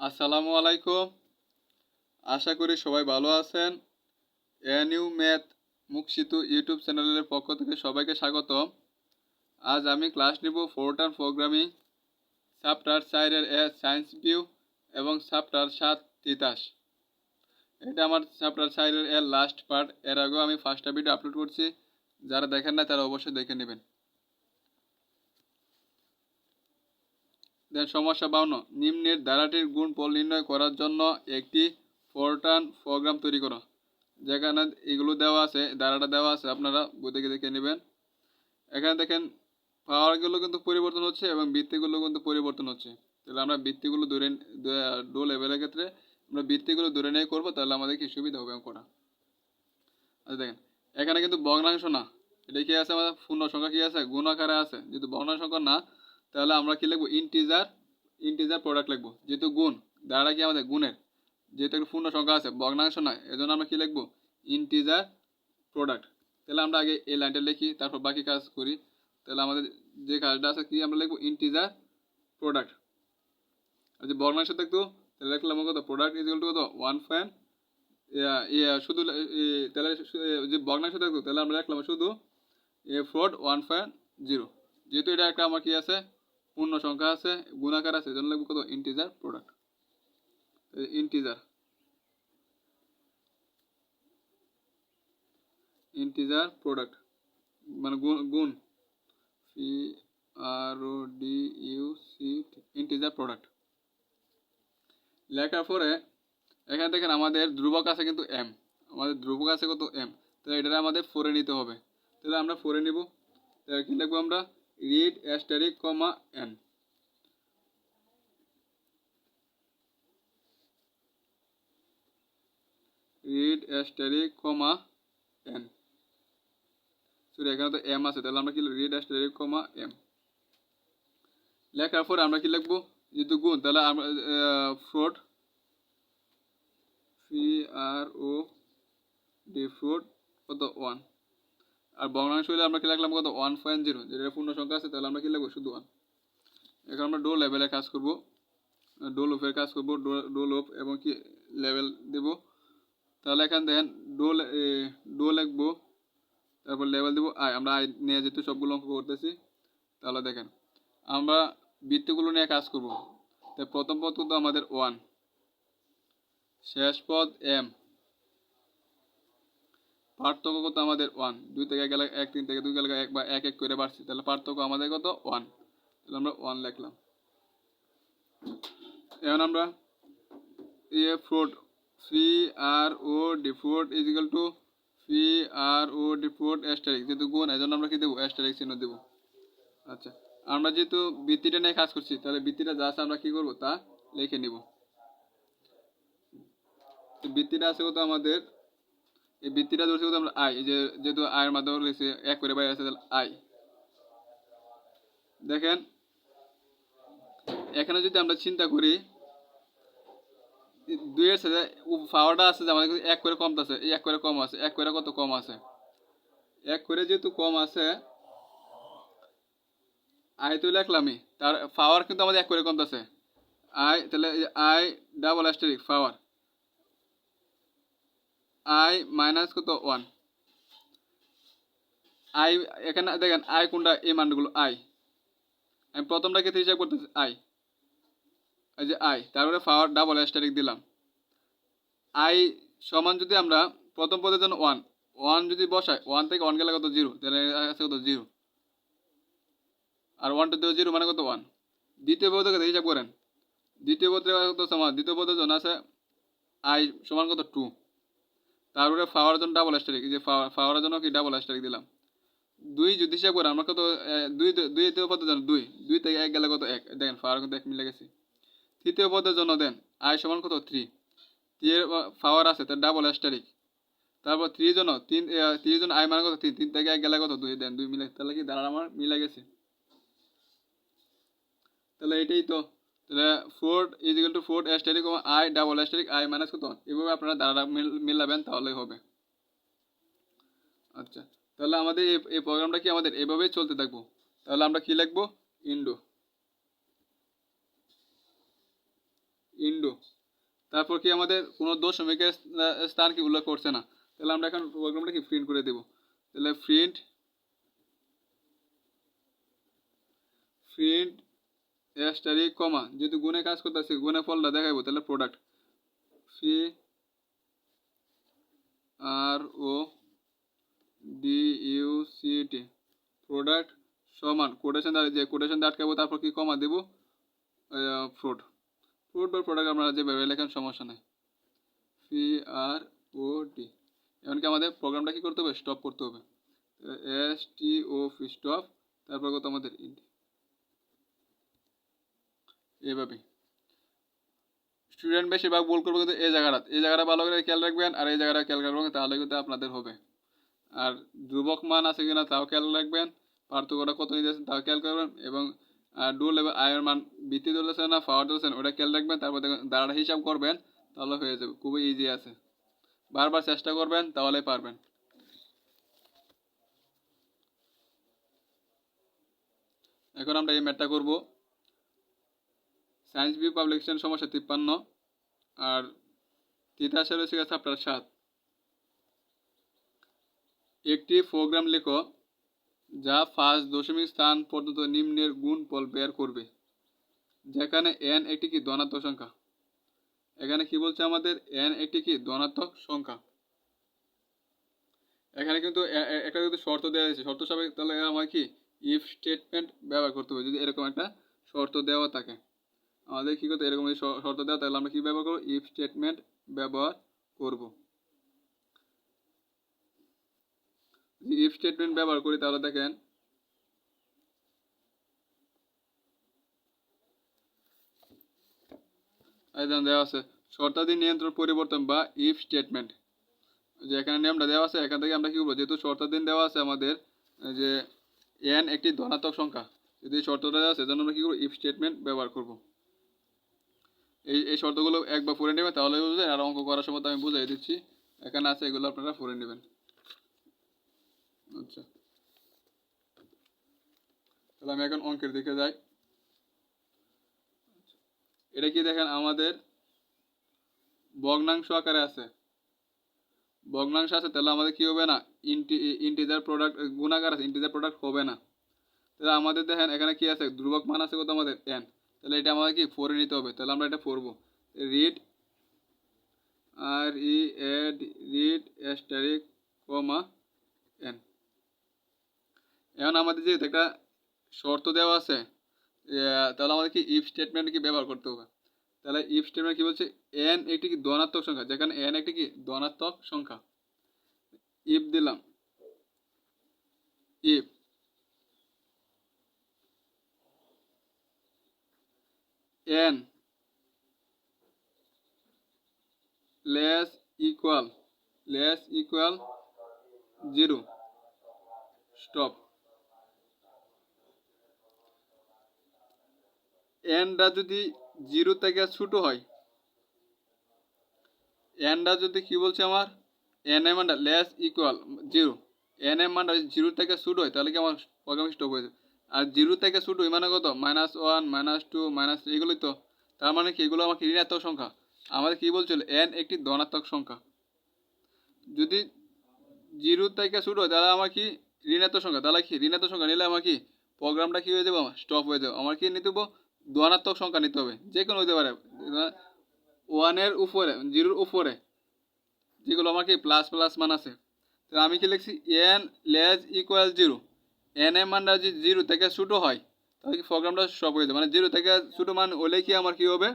আসসালামু আলাইকুম। আশা করি সবাই ভালো আছেন। এনইউ ম্যাথ মুকসিতু ইউটিউব চ্যানেলের পক্ষ থেকে সবাইকে স্বাগত আজ আমি ক্লাস নিব ফোরটান প্রোগ্রামিং, চ্যাপ্টার চারের এ সায়েন্স ভিউ এবং চ্যাপ্টার সাত তিতাস। এটা আমার চ্যাপ্টার চারের এর লাস্ট পার্ট। এর আগেও আমি ফার্স্টটা ভিডিও আপলোড করছি। যারা দেখেন না তারা অবশ্যই দেখে নেবেন। দেন সমস্যা বাউন্ন। নিম্নের ধারাটির গুণফল নির্ণয় করার জন্য একটি ফোরটান প্রোগ্রাম তৈরি করো। যেখানে এগুলো দেওয়া আছে, ধারাটা দেওয়া আছে, আপনারা থেকে দেখে নেবেন। এখানে দেখেন, পাওয়ারগুলো কিন্তু পরিবর্তন হচ্ছে এবং বৃত্তিগুলো কিন্তু পরিবর্তন হচ্ছে। তাহলে আমরা বৃত্তিগুলো ধরে ডো লেভেলের ক্ষেত্রে আমরা বৃত্তিগুলো ধরে নিয়ে করব, তাহলে আমাদের কি সুবিধা হবে করা আচ্ছা দেখেন, এখানে কিন্তু ভগ্নাংশ না। এটা কি আছে আমাদের? পূর্ণ সংখ্যা কি আছে? গুণ আকারে আছে। যেহেতু ভগ্নাংশ সংখ্যা না তাহলে আমরা কি লিখব? ইন্টিজার ইন্টিজার প্রোডাক্ট লিখব। যেহেতু গুণ দ্বারা কি আমাদের? গুণের। যেহেতু একটা পূর্ণ সংখ্যা আছে, ভগ্নাংশ নয়, এজন্য আমরা কি লিখব? ইন্টিজার প্রোডাক্ট তাহলে আমরা আগে এই লাইনটা লিখি, তারপর বাকি কাজ করি। তাহলে আমাদের যে কাজটা আছে, কি আমরা লিখব? ইন্টিজার প্রোডাক্ট আর যে ভগ্নাংশ দেখতো, তাহলে লিখলাম কত? প্রোডাক্ট ইজ কত? ওয়ান ইয়া শুধু তাহলে যে ভগ্নাংশ দেখতো, তাহলে আমরা লিখলাম শুধু, এ ফ্রড ওয়ান ফাইন জিরো যেহেতু এটা একটা আমার কি আছে? পূর্ণ সংখ্যা আছে, গুণাকার আছে, এজন্য লিখব কত? Integer product integer integer product মানে গুণ. গুণ P R O D U C integer product লেখার পরে, এখানে দেখেন আমাদের ধ্রুবক আছে কিন্তু এম আমাদের ধ্রুবক আছে কত? এম তাহলে এটা আমাদের ফোরে নিতে হবে। তাহলে আমরা ফোরে নিব। তাহলে কি লিখব আমরা? Read asterisk comma N. Read asterisk comma N. Sorry, এখানে তো এম আছে, তাহলে আমরা কি রিড অ্যাস্টারিক কমা এম। লেখার পরে আমরা কি লিখব? যেহেতু গুণ, তাহলে আমরা float P R O, D float, কত? ওয়ান। আর ভগ্নাংশ হলে আমরা কি লাগলাম কত? ওয়ান পয়েন্ট জিরো যেটা পূর্ণ সংখ্যা আছে, তাহলে আমরা কি লিখব? শুধু ওয়ান এখন আমরা ডো লেভেলে কাজ করব। ডো লোফের কাজ করব। ডো ডো লোফ এবং কি? লেভেল দেব। তাহলে এখান দেখেন ডো ডো লিখব। তারপর লেভেল দেবো। আয়, আমরা আয় নিয়ে যেহেতু সবগুলো অঙ্ক করতেছি, তাহলে দেখেন, আমরা বৃত্তগুলো নিয়ে কাজ করব। তাই প্রথম পদ কিন্তু আমাদের ওয়ান শেষ পদ এম পার্থক্য কত আমাদের ওয়ান দুই থেকে গেলে এক, তিন থেকে দুই গেলে এক বা এক এক করে বাড়ছে, তাহলে পার্থক্য আমাদের কত? ওয়ান তাহলে আমরা ওয়ান লিখলাম। এখন আমরা ইয়ে float C R O D float is equal to C R O D float asterisk যেহেতু গুণ এই জন্য আমরা কি দেবো? অ্যাস্টারিক চিহ্ন দেবো। আচ্ছা আমরা যেহেতু বৃত্তিটা নিয়ে কাজ করছি, তাহলে বৃত্তিটা যা আছে আমরা কি করব? তা লিখে নিব। বৃত্তিটা আছে কত আমাদের? এই বৃত্তিটা ধরছি কত আমরা আই যে যেহেতু আয়ের মাধ্যমে রয়েছে, এক করে বাইরে আছে তাহলে আই। দেখেন, এখানে যদি আমরা চিন্তা করি দুইয়ের সাথে পাওয়ারটা আছে যে আমাদের এক করে কম আছে এক করে কম আছে, এক করে কত কম আছে? এক করে যেহেতু কম আছে, আই তো লিখলামই তার পাওয়ার কিন্তু আমাদের এক করে কম আছে। আই, তাহলে I double asterisk power I minus কত? ওয়ান আই এখানে দেখেন আই কোনটা? এই মানগুলো আই আমি প্রথমটা ক্ষেত্রে হিসাব করতেছি আই এই যে আই তারপরে পাওয়ার ডাবল অ্যাস্টারিক দিলাম। আই সমান যদি আমরা প্রথম পদের জন্য ওয়ান ওয়ান যদি বসাই ওয়ান থেকে ওয়ান গেলে কত? জিরো তাহলে আছে কত? জিরো আর ওয়ান টু জিরো মানে কত? ওয়ান দ্বিতীয় পদের ক্ষেত্রে হিসাব করেন। দ্বিতীয় পদের কত? সমান, দ্বিতীয় পদের জন্য আছে আই সমান কত? টু তারপরে পাওয়ার জন্য ডাবল এই যে পাওয়ারের জন্য কি ডাবল অ্যাস্টারিক দিলাম? দুই যদি হিসাব করে, আমরা কত দুই দুই তৃতীয় পদের জন্য, দুই দুই থেকে এক গেলে কত এক? দেখেন পাওয়ার কিন্তু এক মিলে গেছে। তৃতীয় পদের জন্য দেন আই সমান কত? থ্রি এর পাওয়ার আছে তার ডাবল অ্যাস্টারিক তারপর থ্রি জন তিন থ্রি জন আই মানে কত? তিন তিন থেকে এক গেলে কত? দুই। দেন, দুই মিলে, তাহলে কি দাঁড়া আমার? মিলে গেছে। তাহলে এটাই তো তাহলে four is equal to four asterisk I double asterisk I minus কত? এভাবে আপনারা দাঁড়া মিলাবেন তাহলেই হবে। আচ্ছা তাহলে আমাদের এই প্রোগ্রামটা কি আমাদের? এভাবেই চলতে থাকব। তাহলে আমরা কি লিখব? ইন্ডো। ইন্ডু। তারপর কি আমাদের কোনো দশমিকের স্থান কি উল্লেখ করছে না। তাহলে আমরা এখন প্রোগ্রামটা কি প্রিন্ট করে দেব? তাহলে প্রিন্ট প্রিন্ট এস্টারি কমা যেহেতু গুণে কাজ করতে করতেছি, গুণে ফলটা দেখাবো তাহলে product C R O D U C T product সমান কোটেশন দ্বারা যে কোটেশন আটকাবো, তারপর কি কমা দেবো? ফ্রুট ফ্রুট বা প্রোডাক্ট আপনারা যেভাবে লেখেন, সমস্যা নেই। সি আর ও টি এমনকি আমাদের প্রোগ্রামটা কি করতে হবে? স্টপ করতে হবে। এস টি ও ফি স্টপ তারপর কত আমাদের int। এভাবে স্টুডেন্ট বেশিরভাগ ভুল করব কিন্তু এই জায়গাটা। এই জায়গাটা ভালো করে খেয়াল রাখবেন আর এই জায়গাটা খেয়াল রাখবেন তাহলে কিন্তু আপনাদের হবে। আর ধ্রুবক মান আছে কিনা তাও খেয়াল রাখবেন, পার্থক্যটা কত নিতেছেন তাও খেয়াল করবেন এবং ডুল এবং আয়ের মান বৃদ্ধি ধরেছেন না পাওয়ার ধরেছেন ওটা খেয়াল রাখবেন, তারপর দেখবেন দাঁড়াটা হিসাব করবেন, তাহলে হয়ে যাবে, খুবই ইজি আছে। বারবার চেষ্টা করবেন তাহলে পারবেন। এখন আমরা এই ম্যাটটা করব। সায়েন্স বি পাবলিকেশন সমস্যা তিপ্পান্ন, আর তিতাসের হচ্ছে চ্যাপ্টার সাত। একটি প্রোগ্রাম লেখো, যা ফার্স্ট দশমিক স্থান পর্যন্ত নিম্নের গুণ গুণফল বের করবে, যেখানে এন একটি কি ধনাত্মক সংখ্যা। এখানে কি বলছে আমাদের? এন একটি কি ধনাত্মক সংখ্যা। এখানে কিন্তু একটা কিন্তু শর্ত দেওয়া হয়েছে শর্ত সাপেক্ষে তাহলে আমার কি ইফ স্টেটমেন্ট ব্যবহার করতে হবে, যদি এরকম একটা শর্ত দেওয়া থাকে। আমাদের কি করতে এরকম যদি শর্ত দেওয়া তাহলে আমরা কি ব্যবহার করব? ইফ স্টেটমেন্ট ব্যবহার করব। ইফ স্টেটমেন্ট ব্যবহার করি, তাহলে দেখেন, এই দেওয়া আছে, শর্তাদি নিয়ন্ত্রণ পরিবর্তন বা ইফ স্টেটমেন্ট যে এখানে নিয়মটা দেওয়া আছে, এখান থেকে আমরা কি করব? যেহেতু শর্তাধীন দেওয়া আছে আমাদের যে এন একটি ধনাত্মক সংখ্যা। যদি শর্তটা দেওয়া আছে জন্য আমরা কি করব? ইফ স্টেটমেন্ট ব্যবহার করব। এই এই শর্তগুলো একবার পড়ে নেবেন, তাহলে বুঝবেন আর অঙ্ক করার সময় তো আমি বুঝাই দিচ্ছি। এখানে আছে, এগুলো আপনারা পড়ে নেবেন। আচ্ছা। তাহলে আমি এখন অঙ্কের দিকে যাই। এটা কি দেখেন, আমাদের ভগ্নাংশ আকারে আছে। ভগ্নাংশ আছে, তাহলে আমাদের কি হবে না? ইন্টি, ইন্টিজার প্রোডাক্ট, গুণাকার আছে, ইন্টিজার প্রোডাক্ট হবে না। তাহলে আমাদের দেখেন, এখানে কি আছে? ধ্রুবক মান আছে কত আমাদের? এন। তাহলে এটা আমাদের কি? ফোরে নিতে হবে। তাহলে আমরা এটা পড়ব। Read R E ed read asterisk comma N এখন আমাদের যে একটা শর্ত দেওয়া আছে তাহলে আমাদের কি ইফ স্টেটমেন্ট কি ব্যবহার করতে হবে? তাহলে ইফ স্টেটমেন্ট কি বলছে? এন একটি কি ধনাত্মক সংখ্যা? যেখানে এন একটি কি ধনাত্মক সংখ্যা। ইফ দিলাম। If N less equal less equal zero stop এনটা যদি জিরো থেকে ছোটো হয় এনটা যদি কি বলছে আমার? এন এম মানটা less equal zero N M মানটা জিরো থেকে ছোটো হয়, তাহলে কি আমার প্রোগ্রাম স্টপ হয়ে যাবে? আর জিরো থেকে হয় মানে কত? Minus one minus two minus এগুলোই তো। তার মানে কি? এগুলো আমাকে ঋণাত্মক সংখ্যা। আমাদের কি বলছিল? এন একটি ধনাত্মক সংখ্যা। যদি জিরো থেকে শুরু হয়, তাহলে আমার কি? ঋণাত্মক সংখ্যা। তাহলে কি? ঋণাত্মক সংখ্যা নিলে আমার কি? প্রোগ্রামটা কী হয়ে যাবে আমার? স্টপ হয়ে যাবে। আমার কি নিতে হবে ধনাত্মক সংখ্যা নিতে হবে। যে কোনো হতে পারে ওয়ানের উপরে, জিরোর উপরে। যেগুলো আমার কি? প্লাস প্লাস মান আছে। তাহলে আমি কি লিখছি? N less equal zero N এর মানটা যদি জিরো থেকে ছোটো হয়, তাহলে কি প্রোগ্রামটা স্টপ হয়ে যাবে? মানে জিরো থেকে ছোটো মান হলে কি আমার কি হবে?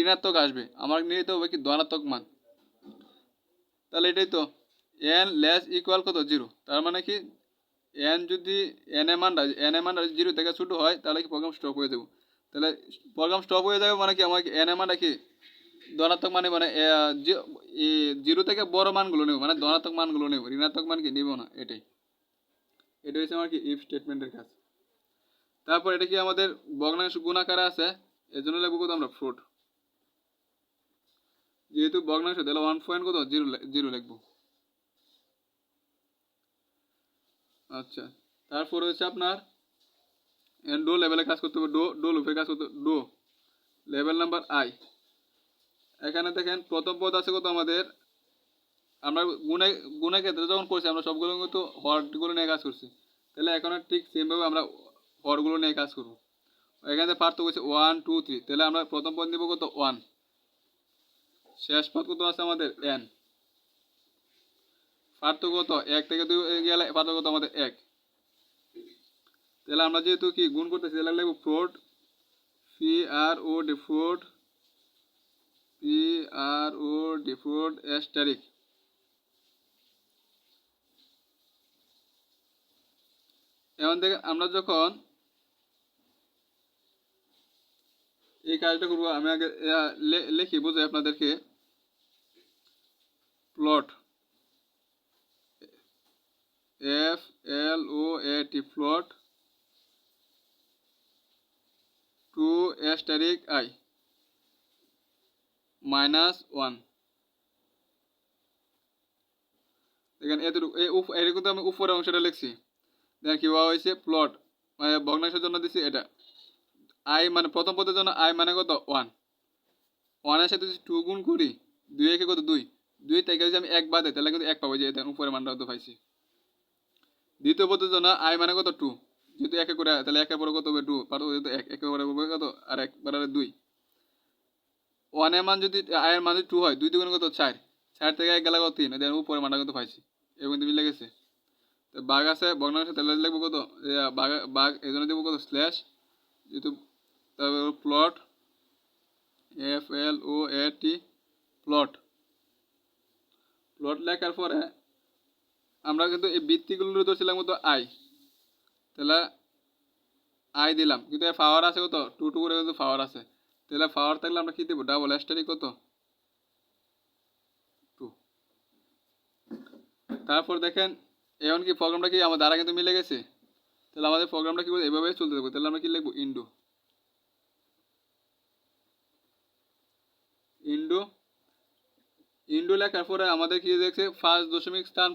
ঋণাত্মক আসবে। আমার নিতে হবে কি ধনাত্মক মান। তাহলে এটাই তো। এন লেস ইকুয়াল কত? জিরো তার মানে কি এন যদি এন এ মানটা এন এ মানটা জিরো থেকে ছোটো হয়, তাহলে কি প্রোগ্রাম স্টপ হয়ে যাবে? তাহলে প্রোগ্রাম স্টপ হয়ে যাবে মানে কি আমার এন এ মানটা কি ধনাত্মক মানে মানে জিরো থেকে বড় মানগুলো নেব। মানে ধনাত্মক মানগুলো নেব। ঋণাত্মক মান কি? নেব না। এটাই। এটা হচ্ছে আমার কি ইফ স্টেটমেন্টের কাজ। তারপর এটা কি আমাদের ভগ্নাংশ গুণাকারে আছে? এর জন্য লিখব কত আমরা? ফ্রুট যেহেতু ভগ্নাংশ, তাহলে ওয়ান পয়েন্ট কত? জিরো জিরো লিখব। আচ্ছা তারপর হচ্ছে আপনার ডো লেভেলে কাজ করতে হবে। ডো ডো লুপে কাজ করতে ডো লেভেল নাম্বার আই এখানে দেখেন, প্রথম পদ আছে কত আমাদের? আমরা গুণে গুণের ক্ষেত্রে যখন করছি, আমরা সবগুলো কিন্তু হরগুলো নিয়ে কাজ করছি। তাহলে এখন ঠিক সেমভাবে আমরা হরগুলো নিয়ে কাজ করব। এখানে পার্থক্য হচ্ছে ওয়ান টু থ্রি তাহলে আমরা প্রথম পদ নিব কত? ওয়ান শেষ পদ কত আছে আমাদের? এন পার্থক্য কত? এক থেকে দুই গেলে পার্থক্য কত? আমাদের এক। তাহলে আমরা যেহেতু কি গুণ করতেছি, তাহলে লাগবে float P R O D float P R O D float S এখন দেখেন, আমরা যখন এই কাজটা করব, আমি আগে লিখি বুঝে আপনাদেরকে। Float F L O A T float to S তারিখ আই মাইনাস ওয়ান দেখেন, এতটুকু এরকম তো আমি উপরের অংশটা লিখছি। কি হওয়া হয়েছে? প্লট মানে ভগ্নাংশের জন্য দিছি এটা। আই মানে প্রথম পদের জন্য আই মানে কত? ওয়ান ওয়ানের সাথে যদি টু গুণ করি, দুই একে কত? দুই। দুই থেকে যদি আমি এক বাদে তাহলে কিন্তু এক পাবো যে দেখেন উপরে মানটা তো পাইছি দ্বিতীয় পদের জন্য আই মানে কত? টু যেহেতু একে করে, তাহলে একের পরে কত হবে? টু পারো যেহেতু এক একে করে হবে কত? আর এক বারে দুই। ওয়ানের মান যদি আয়ের মান যদি টু হয়, দুই দুগুণে কত? চার। চার থেকে এক গেলে কত? তিন। দেখেন উপরে মানটা কিন্তু পাইছি। এবং তুমি লেগেছে তো বাঘ আছে ভগ্নাংশ তাহলে লিখব কত? বাঘ বাঘ এই জন্য দেবো কত? স্ল্যাশ যেহেতু তারপর float F L O A T float float লেখার পরে আমরা কিন্তু এই বৃত্তিগুলো ধরছিলাম কত? আই তাহলে আই দিলাম। কিন্তু এর পাওয়ার আছে কত? টু টু করে কিন্তু পাওয়ার আছে। তাহলে পাওয়ার থাকলে আমরা কি দেবো? ডাবল এস্টারি কত? টু তারপর দেখেন এখন কি প্রোগ্রামটা কি আমার দ্বারা কিন্তু মিলে গেছে? তাহলে আমাদের প্রোগ্রামটা কি এভাবে চলতে দেবো তাহলে আমরা কি লিখব? ইন্ডো। ইন্ডো। ইন্ডো লেখার পরে আমাদের কি দেখছে? ফার্স্ট দশমিক স্থান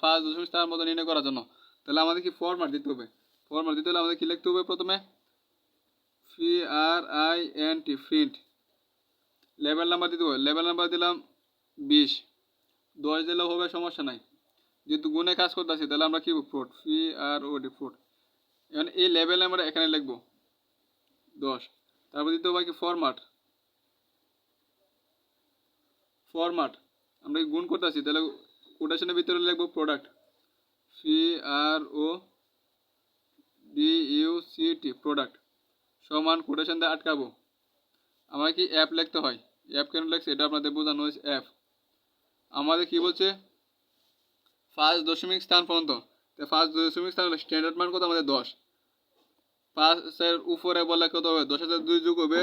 ফার্স্ট দশমিক স্থান মতো নির্ণয় করার জন্য। তাহলে আমাদের কি ফরম্যাট দিতে হবে? ফরম্যাট দিতে হলে আমাদের কি লিখতে হবে প্রথমে? P R I N T print level number দিতে হবে। লেভেল নাম্বার দিলাম বিশ। দশ দিলেও হবে সমস্যা নাই। যেহেতু গুণে কাজ করতে করতেছি, তাহলে আমরা কি float P R O D, float. এখন এই লেভেল আমরা এখানে লিখব। দশ। তারপর দিতে হবে কি ফরম্যাট ফরম্যাট আমরা কি গুণ করতেছি? তাহলে কোটেশনের ভিতরে লিখব product C R O D, U, C, T product সমান কোটেশন দিয়ে আটকাবো। আমরা কি অ্যাপ লিখতে হয়? অ্যাপ কেন লিখছে? এটা আপনাদের বোঝানো হয়েছে অ্যাপ আমাদের কি বলছে? ফার্স্ট দশমিক স্থান পর্যন্ত। ফার্স্ট দশমিক স্থান হলো স্ট্যান্ডার্ড মান কত? আমাদের দশ। পাঁচের উপরে বললে কত হবে? দশ হাজার দুই যুগ হবে।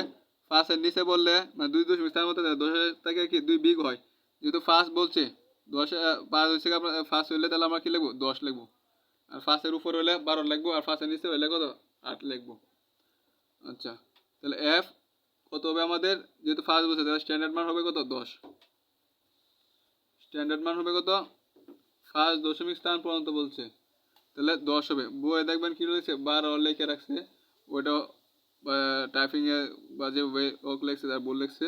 পাঁচের নিচে বললে মানে দুই দশমিক স্থান মধ্যে দশ হাজার থেকে কি দুই বিগ হয়? যেহেতু ফার্স্ট বলছে, দশ পাঁচ হচ্ছে আপনার ফার্স্ট হইলে তাহলে আমরা কি লিখব? দশ লিখব। আর ফার্স্টের উপরে হলে বারো লিখব। আর ফার্স্টের নিচে হইলে কত? আট লিখব। আচ্ছা তাহলে এফ কত হবে আমাদের? যেহেতু ফার্স্ট বলছে, তাহলে স্ট্যান্ডার্ড মান হবে কত? দশ। স্ট্যান্ডার্ড মান হবে কত? ফার্স্ট দশমিক স্থান পর্যন্ত বলছে। তাহলে দশ হবে। বইয়ে দেখবেন কী রয়েছে? বারো লিখে রাখছে। ওইটা টাইপিংয়ে বা যে ওয়ে, ওক লেখছে, তার বল লেখছে।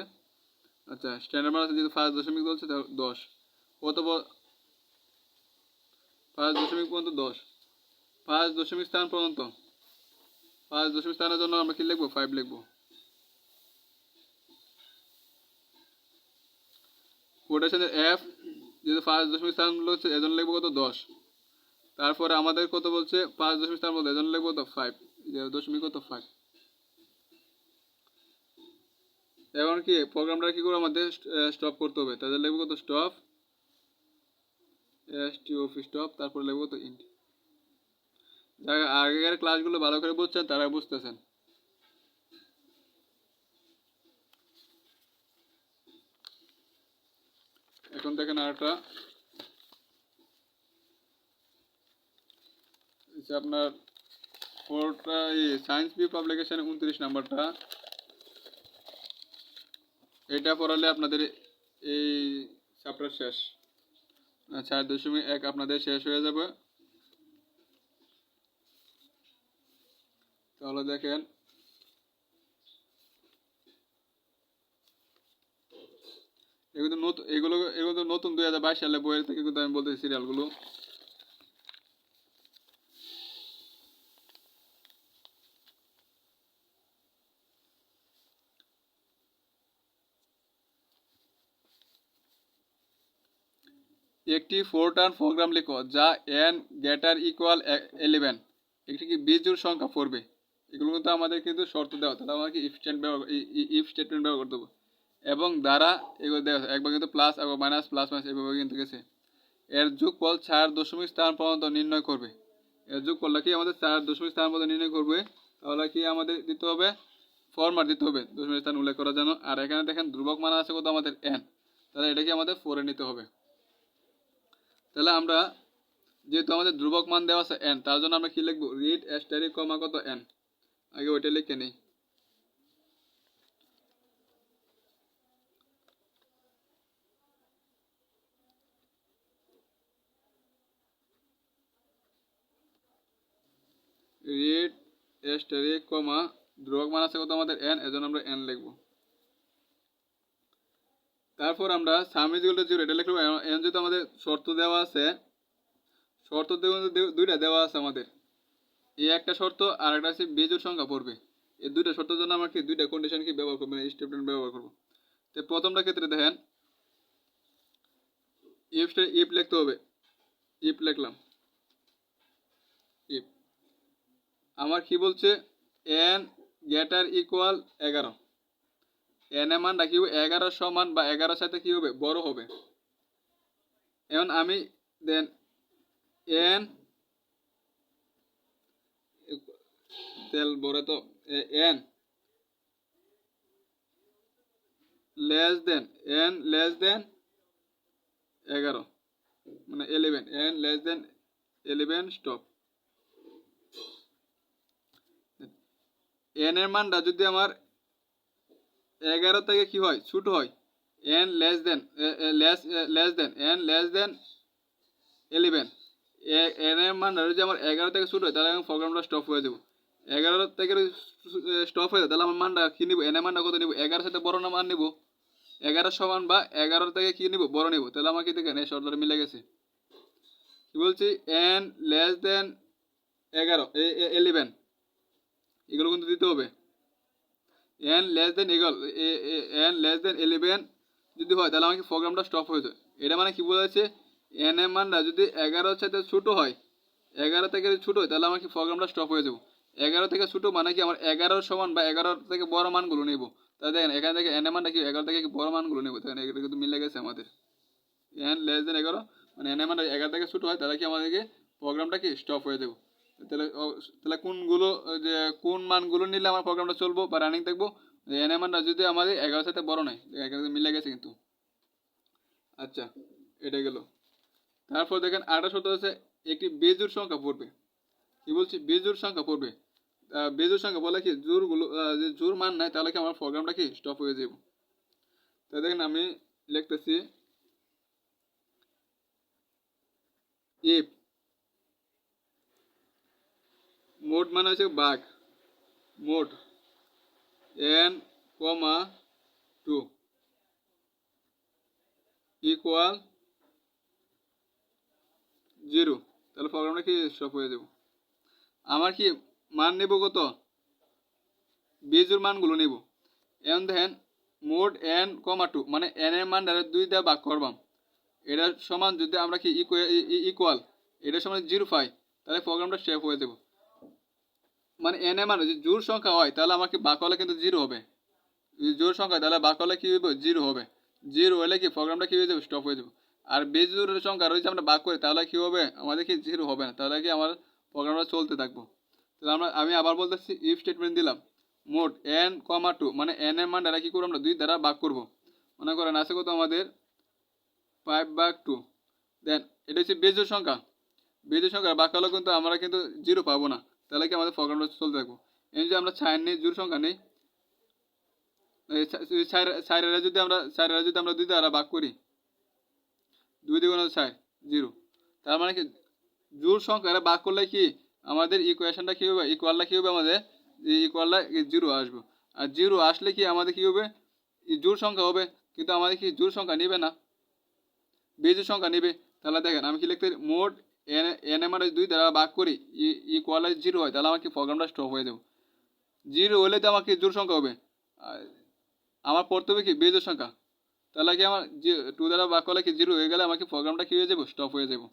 আচ্ছা স্ট্যান্ডার্ড আছে যেহেতু ফার্স্ট দশমিক বলছে, তাহলে দশ। কত ফার্স্ট দশমিক পর্যন্ত দশ। ফার্স্ট দশমিক স্থান পর্যন্ত। ফার্স্ট দশমিক স্থানের জন্য আমরা কি লিখব? ফাইভ লিখব। কোটেশনের এফ যেহেতু ফার্স্ট দশমিক স্থান বলছে এজন লিখব কত? দশ। তারপরে আমাদের কত বলছে? পাঁচ দশমিক স্থান বলতে এজন লিখব কত? ফাইভ দশমিক কত? ফাইভ এখন কি, প্রোগ্রামটা কি করে আমাদের স্টপ করতে হবে? তাদের লিখব কত? Stop S T office stop তারপরে লিখব কত? ইন্ট আগেকার ক্লাসগুলো ভালো করে বুঝছেন, তারা বুঝতেছেন। এখন দেখেন আরেকটা। আপনার ফোরটা সায়েন্স বি পাবলিকেশন উনত্রিশ নাম্বারটা। এটা পড়ালে আপনাদের এই চ্যাপ্টার শেষ। চার দশমিক এক আপনাদের শেষ হয়ে যাবে। তাহলে দেখেন এগুলো নতুন, এগুলো এগুলো নতুন দুই হাজার বাইশ সালে বইয়ের থেকে কিন্তু আমি বলতেছি সিরিয়ালগুলো একটি ফোর টার্ন প্রোগ্রাম লিখো, যা এন গেটার ইকুয়াল ইলেভেন একটি কি বীজুর সংখ্যা পড়বে? এগুলো কিন্তু আমাদের কিন্তু শর্ত দেওয়া, তাহলে আমাকে ইফ স্টেটমেন্ট ব্যবহার ইফ স্টেটমেন্ট ব্যবহার করতে হবে এবং দ্বারা এগুলো একবার কিন্তু প্লাস একবার মাইনাস প্লাস মাইনাস এভাবে কিন্তু গেছে। এর যোগফল চার দশমিক স্থান পর্যন্ত নির্ণয় করবে। এর যোগফলটা কি আমাদের চার দশমিক স্থান পর্যন্ত নির্ণয় করবে? তাহলে কি আমাদের দিতে হবে? ফরমার দিতে হবে। দশমিক স্থান উল্লেখ করার জন্য। আর এখানে দেখেন ধ্রুবক মান আছে কত? আমাদের এন তাহলে এটাকে আমাদের ফোরে নিতে হবে। তাহলে আমরা যেহেতু আমাদের ধ্রুবক মান দেওয়া আছে এন তার জন্য আমরা কি লিখব? রিড অ্যাস্টারিক কমা কত এন আগে ওইটা লিখে নিই। রিড অ্যাস্টারিক কমা ধ্রুবক মান আছে কত আমাদের এন এজন্য আমরা এন লিখব। তারপর আমরা সামিজগুলো জিরো এটা লিখব। এন যেহেতু আমাদের শর্ত দেওয়া আছে, শর্ত দুইটা দেওয়া আছে আমাদের। এই একটা শর্ত, আর একটা আছে বেজোর সংখ্যা পড়বে। এই দুইটা শর্তের জন্য আমরা কি দুইটা কন্ডিশন কি ব্যবহার করব স্টেটমেন্ট ব্যবহার করব। তো প্রথমটা ক্ষেত্রে দেখেন ইফ ইফ লিখতে হবে। ইফ লিখলাম। ইফ আমার কি বলছে? এন গেটার ইকুয়াল এগারো। এন এর মান হবে এগারো সমান বা এগারোর সাথে কি হবে? বড় হবে। এখন আমি দেন এন তেল বড় তো N less than N less than এগারো। মানে eleven N less than eleven stop N এর মানটা যদি আমার এগারো থেকে কি হয়? ছোট হয়। N less than less less than N less than eleven N এর মান যদি আমার এগারো থেকে ছোট হয়, তাহলে আমি প্রোগ্রামটা স্টপ হয়ে যাব এগারো থেকে স্টপ হয়ে তাহলে আমার মানটা কী নিব? এন এর মানটা কত নিব? এগারোর সাথে বড় না মান নিব? এগারো সমান বা এগারো থেকে কী নিব? বড় নিব। তাহলে আমাকে দেখেন, এই শর্টটা মিলে গেছে। কি বলছি? এন লেস দেন এগারো ইলেভেন এগুলো কিন্তু দিতে হবে। N less than equal N less than eleven যদি হয়, তাহলে আমাকে প্রোগ্রামটা স্টপ হয়ে যায়। এটা মানে কি বোঝাচ্ছে এন এর মানটা যদি এগারোর সাথে ছোটো হয়, এগারো থেকে যদি ছোটো হয়, তাহলে আমাকে প্রোগ্রামটা স্টপ হয়ে যাব। এগারো থেকে ছোটো মানে কি? আমার এগারোর সমান বা এগারো থেকে বড় মানগুলো নেব। তাহলে দেখেন, এখান থেকে এন এর মানটা কি? এগারো থেকে বড় মানগুলো নেব। দেখেন এটা কিন্তু মিলে গেছে আমাদের। এন লেস দেন এগারো মানে এন এর মানটা এগারো থেকে ছোটো হয়, তাহলে কি আমাদেরকে প্রোগ্রামটা কি? স্টপ হয়ে যাব। তাহলে তাহলে কোনগুলো যে কোন মানগুলো নিলে আমার প্রোগ্রামটা চলবো বা রানিং দেখব যে এন মানটা যদি আমাদের এগারোর সাথে বড় নয় এগারো মিলে গেছে কিন্তু। আচ্ছা এটা গেল। তারপর দেখেন আরেকটা শর্ত আছে, একটি বেজুর সংখ্যা পড়বে। কি বলছি? বেজুর সংখ্যা পড়বে। বেজুর সংখ্যা বলে কি জোরগুলো যে জোর মান নাই, তাহলে কি আমার প্রোগ্রামটা কি স্টপ হয়ে যাব তাই দেখেন, আমি লিখতেছি ইফ মোট মানে হচ্ছে বাঘ। Mod N comma two equal zero তাহলে প্রোগ্রামটা কি স্টপ হয়ে যাব? আমার কি মান নেব কত? বিজুর মানগুলো নেব। এন দেখেন, মোট এন কমা টু মানে এন এর মান দ্বারা দুই দ্বারা ভাগ করবাম। এটার সমান যদি আমরা কি ইকুয়াল এটার সমান জিরো পাই তাহলে প্রোগ্রামটা সেভ হয়ে যাব। মানে এন এর মান, যদি জোর সংখ্যা হয়, তাহলে আমাকে বাক হলে কিন্তু জিরো হবে? যদি জোর সংখ্যা তাহলে বাক হলে কি হবে জিরো হবে। জিরো হলে কি প্রোগ্রামটা কী হয়ে যাবে? স্টপ হয়ে যাবে। আর বেজোর সংখ্যা রয়েছে আমরা বাক করি, তাহলে কী হবে? আমাদের কি জিরো হবে না। তাহলে কি আমার প্রোগ্রামটা চলতে থাকব। তাহলে আমরা, আমি আবার বলতেছি ইফ স্টেটমেন্ট দিলাম। মোট এন কমা টু মানে এন এর মান দ্বারা কি করব আমরা? দুই দ্বারা বাক করব। মনে করেন, আছে কত আমাদের? ফাইভ বাক টু দেন এটা হচ্ছে বেজোর সংখ্যা। বেজোর সংখ্যা বাক হলে কিন্তু আমরা কিন্তু জিরো পাবো না। তাহলে কি আমাদের প্রোগ্রামটা চলতে থাকব এই যে আমরা ছায়ের নেই, জোর সংখ্যা নেই। সাইরেরা যদি আমরা সাইরেরা যদি আমরা দুই দ্বারা ভাগ করি। দুই দ্বিগুণ ছয় জিরো। তার মানে কি, জোর সংখ্যা ভাগ করলে কি, আমাদের ইকুয়েশনটা কী হবে? ইকুয়ালটা কী হবে আমাদের? ইকুয়ালটা জিরো আসবে। আর জিরো আসলে কি, আমাদের কী হবে? জোর সংখ্যা হবে। কিন্তু আমাদের কি, জোর সংখ্যা নিবে না। বেজোর সংখ্যা নিবে। তাহলে দেখেন, আমি কি লিখতে মোট এন এন এম আর দুই দ্বারা ভাগ করি, ই ইকুয়ালাইজ জিরো হয়, তাহলে আমার কি প্রোগ্রামটা স্টপ হয়ে যাবে। জিরো হলে তো আমার কি জোর সংখ্যা হবে। আমার পড়তে হবে কি বেজোর সংখ্যা। তাহলে কি আমার টু দ্বারা ভাগ করলে কি জিরো হয়ে গেলে আমাকে প্রোগ্রামটা কী হয়ে যাবে? স্টপ হয়ে যাবে।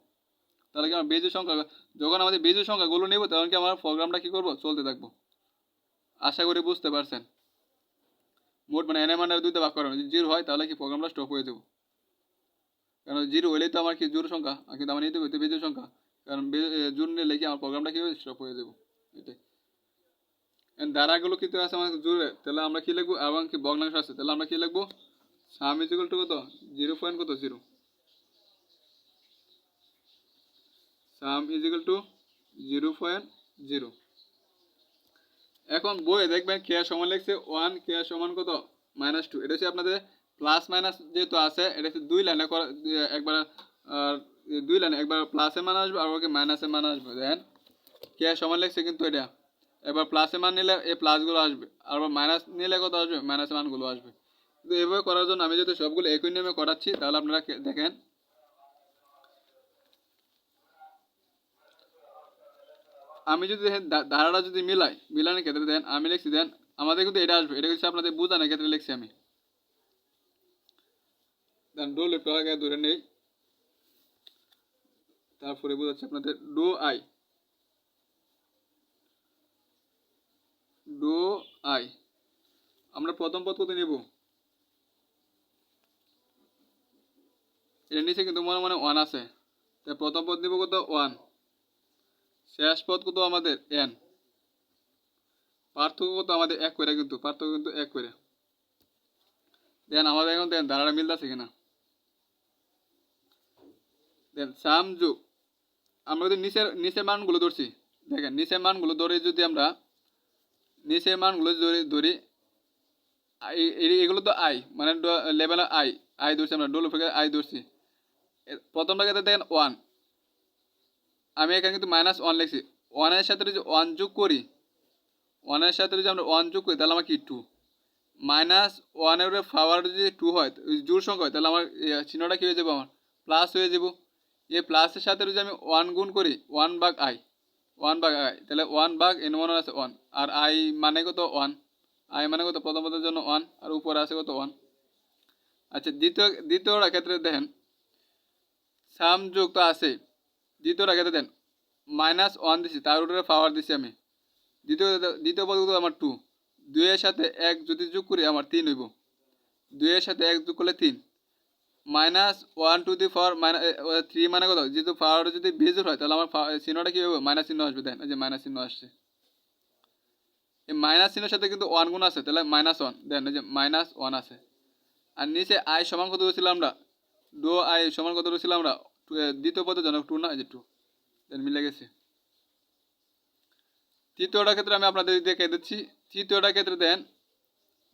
তাহলে কি আমার বেজোর সংখ্যা, যখন আমাদের বেজোর সংখ্যাগুলো নেব, তখন কি আমার প্রোগ্রামটা কী করব? চলতে থাকব। আশা করি বুঝতে পারছেন। মোট মানে এন এম আর দুইটা ভাগ যদি জিরো হয়, তাহলে কি প্রোগ্রামটা স্টপ হয়ে যাব। কারণ জিরো হলেই তো আমার কি জোর সংখ্যা? কিন্তু আমার নিতে হবে বেজোর সংখ্যা। কারণ জোর নিলে কি আমার প্রোগ্রামটা কী হবে? স্টপ হয়ে যাব। এটাই। দ্বারাগুলো কিন্তু আছে আমাদের জোরে। তাহলে আমরা কী লিখব? এবং কি ভগ্নাংশ আছে? তাহলে আমরা কী লিখব? সাম ইজিক্যাল টু কত? জিরো পয়েন্ট কত? Zero. Sum equal to zero point zero. এখন বইয়ে দেখবেন কে সমান লিখছে ওয়ান কে সমান কত? মাইনাস টু এটা হচ্ছে আপনাদের প্লাস মাইনাস যেহেতু আছে, এটা হচ্ছে দুই লাইনে একবার দুই লাইনে একবার প্লাসের মান আসবে আর ওকে মাইনাসের মান আসবে। দেখেন কে সমান লিখছে কিন্তু এটা। এবার প্লাসের মান নিলে এই প্লাসগুলো আসবে। আর মাইনাস নিলে কত আসবে? মাইনাসের মানগুলো আসবে। কিন্তু এভাবে করার জন্য আমি যদি সবগুলো একই নিয়মে করাচ্ছি, তাহলে আপনারা দেখেন। আমি যদি দেখেন ধারাটা যদি মিলাই, মিলানোর ক্ষেত্রে দেন, আমি লিখছি দেন, আমাদের কিন্তু এটা আসবে। এটা হচ্ছে আপনাদের বোঝানোর ক্ষেত্রে লিখছি আমি। দেন ডো লেফট আগে ধরে নেই। তারপরে বোঝাচ্ছি আপনাদের ডো আই। Do I. আমরা প্রথম পদ কত নেব? এর নিচে কিন্তু মনে মনে ওয়ান আছে। তাই প্রথম পদ নেব কত? ওয়ান শেষ পদ কত আমাদের? এন পার্থক্য কত আমাদের? এক করে কিন্তু, পার্থক্য কিন্তু এক করে। দেন, আমাদের এখন দেন, ধারাটা মিলতেছে কিনা? দেন সাম যুগ। আমরা যদি নিচের নিচের মানগুলো ধরছি, দেখেন, নিচের মানগুলো ধরে যদি আমরা, নিচের মানগুলো ধরে ধরি এগুলো তো আই মানে লেভেল আই আই ধরছি আমরা ডোল আই ধরছি। এ- প্রথমটাকে দেখেন ওয়ান আমি এখানে কিন্তু মাইনাস ওয়ান লিখছি। ওয়ানের সাথে যদি ওয়ান যোগ করি ওয়ানের সাথে যদি আমরা ওয়ান যোগ করি, তাহলে আমার কি টু মাইনাস ওয়ানের পাওয়ার যদি টু হয় জোর সংখ্যা হয়, তাহলে আমার চিহ্নটা কী হয়ে যাব আমার? প্লাস হয়ে যাব। এই প্লাসের সাথে যদি আমি ওয়ান গুণ করি ওয়ান বাগ আই ওয়ান বাগ আই তাহলে ওয়ান বাগ এন ওয়ান আছে ওয়ান আর আই মানে কত ওয়ান আই মানে কত? প্রথম পদের জন্য ওয়ান আর উপরে আছে কত ওয়ান আচ্ছা দ্বিতীয় দ্বিতীয়টা ক্ষেত্রে দেখেন সাম যোগ তো আছে দ্বিতীয়টা ক্ষেত্রে দেন মাইনাস ওয়ান দিছি, তার উপরে পাওয়ার দিছি আমি। দ্বিতীয় দ্বিতীয় পদ আমার টু দুইয়ের সাথে এক যদি যোগ করি, আমার তিন হইব। দুইয়ের সাথে এক যোগ করলে তিন। Minus one to the four minus three মানে কত? যেহেতু পাওয়ার যদি বেজোর হয়, তাহলে আমার পা- চিহ্নটা কী হবে? মাইনাস চিহ্ন আসবে এই যে মাইনাস চিহ্ন আসছে। এই মাইনাস চিহ্নের সাথে কিন্তু ওয়ান গুণ আছে, তাহলে মাইনাস ওয়ান এই যে মাইনাস ওয়ান আছে। আর নিচে আই সমান কত ধরেছিলাম আমরা? ডো আই সমান কত ধরেছিলাম আমরা? টু- দ্বিতীয় পদের জন্য টু না যে টু দেন, মিলে গেছে। তৃতীয়টার ক্ষেত্রে আমি আপনাদের দেখে দিচ্ছি। তৃতীয়টার ক্ষেত্রে, দেন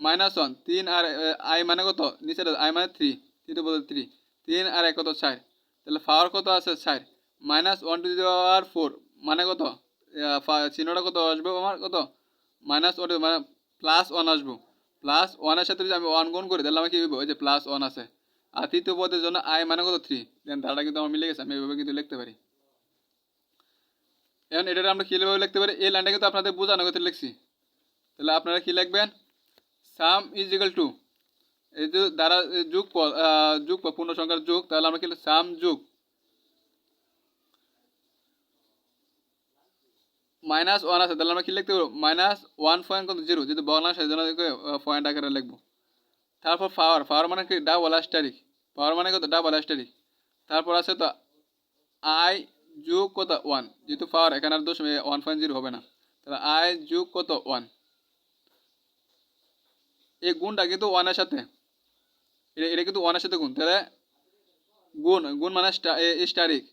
মাইনাস ওয়ান তিন আর আই মানে কত? নিচে আই মানে থ্রি তৃতীয় পদ থ্রি তিন আর এক কত চার? তাহলে পাওয়ার কত আছে চার? Minus one to the four মানে কত? চিহ্নটা কত আসবে? আমার কত? মাইনাস ওয়ান মানে প্লাস ওয়ান আসব। প্লাস ওয়ানের সাথে যদি আমি ওয়ান গুণ করি, তাহলে আমার কি ওই যে প্লাস ওয়ান আছে। আর তৃতীয় পদের জন্য আই মানে কত? থ্রি দেন তারটা কিন্তু আমার মিলে গেছে, আমি এভাবে কিন্তু লিখতে পারি। এখন এটা আমরা কীভাবে লিখতে পারি? এই লাইনটা কিন্তু আপনাদের বোঝানো করতে লিখছি। তাহলে আপনারা কি লিখবেন? সাম ইজ ইকাল টু এই দ্বারা যোগ যোগ পূর্ণ সংখ্যার যোগ, তাহলে আমরা কি? সাম যোগ। মাইনাস ওয়ান আছে, তাহলে আমরা কি লিখতে পারব? মাইনাস ওয়ান পয়েন্ট কত? জিরো। যদি বলা সেই জন্য পয়েন্ট আকারে লিখব। তারপর পাওয়ার পাওয়ার মানে কি? ডাবল অ্যাস্টারিক পাওয়ার মানে কত? ডাবল অ্যাস্টারিক তারপর আছে তো, আই যোগ কত? ওয়ান। যেহেতু পাওয়ার, এখানে আর দশমিক ওয়ান পয়েন্ট জিরো হবে না। তাহলে আই যোগ কত? ওয়ান। এই গুণটা কিন্তু ওয়ানের সাথে। এটা এটা কিন্তু ওয়ানের সাথে গুণ। তাহলে গুণ গুণ মানে স্টারিক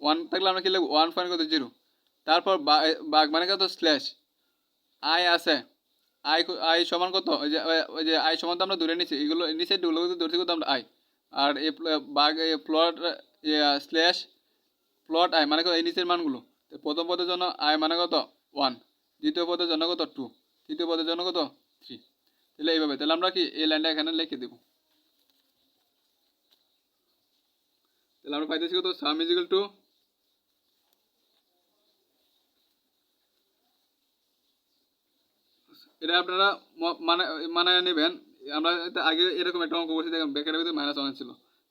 ওয়ান থাকলে আমরা কি লিখব? ওয়ান পয়েন্ট কত? জিরো তারপর বাঘ মানে কত? স্ল্যাশ আই আছে। কো- আই সমান কত? ওই যে ওই যে আই সমান তো আমরা ধরে নিচ্ছি এগুলো নিচে কিন্তু ধরছি কত আমরা? আই আর প্ল- বাঘ প্লট স্ল্যাশ প্লট আই মানে কত? এই নিচের মানগুলো। প্রথম পদের জন্য আই মানে কত? ওয়ান দ্বিতীয় পদের জন্য কত? টু তৃতীয় পদের জন্য কত? থ্রি তাহলে এইভাবে। তাহলে আমরা কি এই লাইনটা এখানে লিখে দেবো? তাহলে আমরা পাইতেছি কত? সাম ইজিক্যাল টু এটা আপনারা মানে মানে নেবেন। আমরা আগে এরকম একটা অঙ্ক করছি, দেখেন ব্যাকের ভিতরে মাইনাস ওয়ান ছিল।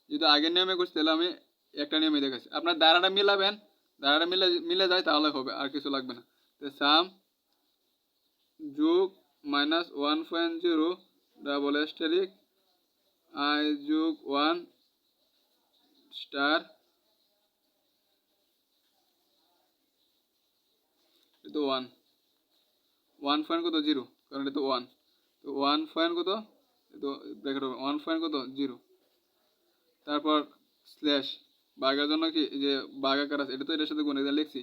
যদি আগের নিয়মে করছি, তাহলে আমি একটা নিয়মে দেখাচ্ছি। আপনার দ্বারাটা মিলাবেন দ্বারাটা মিলে মিলে যায়, তাহলে হবে, আর কিছু লাগবে না। তো সাম যোগ minus one point zero double asterisk I যোগ ওয়ান স্টার। এটা ওয়ান ওয়ান পয়েন্ট কত? জিরো কারণ এটা তো ওয়ান তো ওয়ান পয়েন্ট কত? তো ব্র্যাকেট হবে। ওয়ান পয়েন্ট কত? জিরো তারপর স্ল্যাশ বাঘের জন্য কি? যে বাঘ আকার আছে, এটা তো এটার সাথে গুণ লিখছি।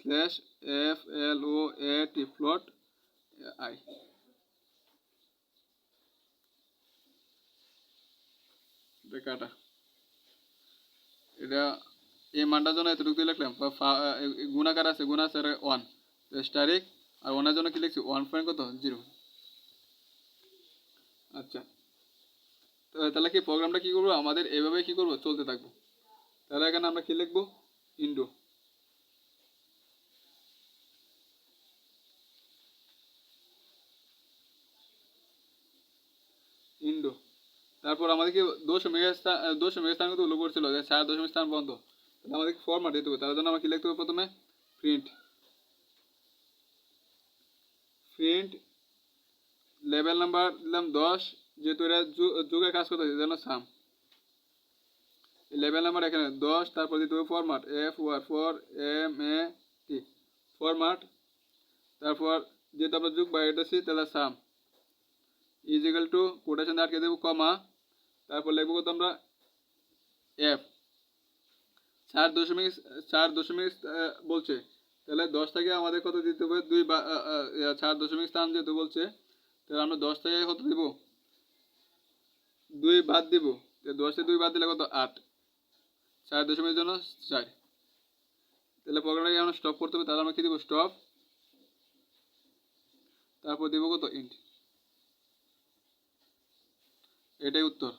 Slash F L O A T float I কাটা। এটা, এই মানটার জন্য এতটুকু লিখলাম এ- এ- গুণাকার আছে গুণা আছে ওয়ান স্টারিক আর ওনার জন্য কি লিখছি? ওয়ান পয়েন্ট কত? জিরো আচ্ছা। তাহলে কি প্রোগ্রামটা কি করব? আমাদের এভাবে কি করব? চলতে থাকব। তাহলে এখানে আমরা কি লিখব? ইন্ডো। তারপর আমাদের কি দশমিক স্থান দশমিক স্থান কিন্তু উল্লেখ করছিল যে চার দশমিক স্থান বন্ধ। তাহলে আমাদের ফরম্যাট দিতে হবে। তার জন্য আমরা কি লিখতে হবে প্রথমে? প্রিন্ট প্রিন্ট লেভেল নাম্বার দিলাম দশ, যেহেতু এটা যুগে কাজ করতে হচ্ছে জন্য সাম লেভেল নাম্বার এখানে দশ, তারপর দিতে হবে format F O R for M A T format তারপর যেহেতু আমরা যুগ বাইরেছি তাহলে সাম ইজিক্যাল টু কোটেশন আটকে দেবো কমা তারপর লিখব কত আমরা? এফ চার দশমিক চার দশমিক বলছে। তাহলে দশ থেকে আমাদের কত দিতে হবে? দুই বা চার দশমিক স্থান যেহেতু বলছে, তাহলে আমরা দশ থেকে কত দিব? দুই বাদ দিব। দশ দুই বাদ দিলে কত? আট। চার দশমিকের জন্য চার। তাহলে প্রোগ্রামটাকে আমরা স্টপ করতে হবে? তাহলে আমরা কি দিব? স্টপ তারপর দিব কত? ইন্ট এটাই উত্তর।